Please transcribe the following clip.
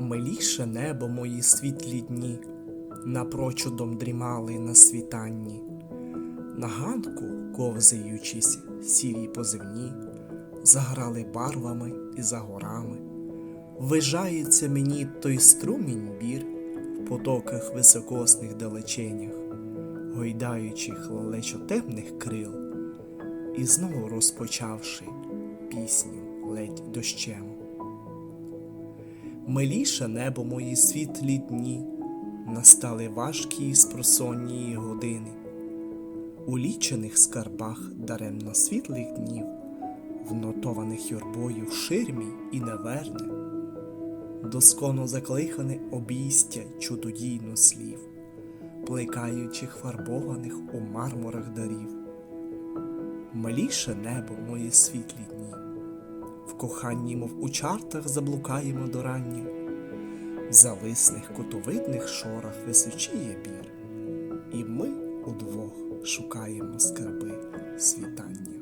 Миліше небо мої світлі дні, напрочудом дрімали на світанні, на ганку, ковзаючись, сірі позивні, заграли барвами і за горами. Вижається мені той струмінь бір в потоках високосних далеченях, гойдаючих лелечотемних крил, і знову розпочавши пісню ледь дощем. Миліше небо мої світлі дні, настали важкі і спросонні години. У лічених скарбах даремно світлих днів, внотованих юрбою в ширмі і неверне, досконо закликане обійстя чудодійно слів, плекаючих фарбованих у мармурах дарів. Миліше небо мої світлі дні, коханні, мов у чартах, заблукаємо до рання, в зависних котовидних шорах височіє бір, і ми удвох шукаємо скарби світання.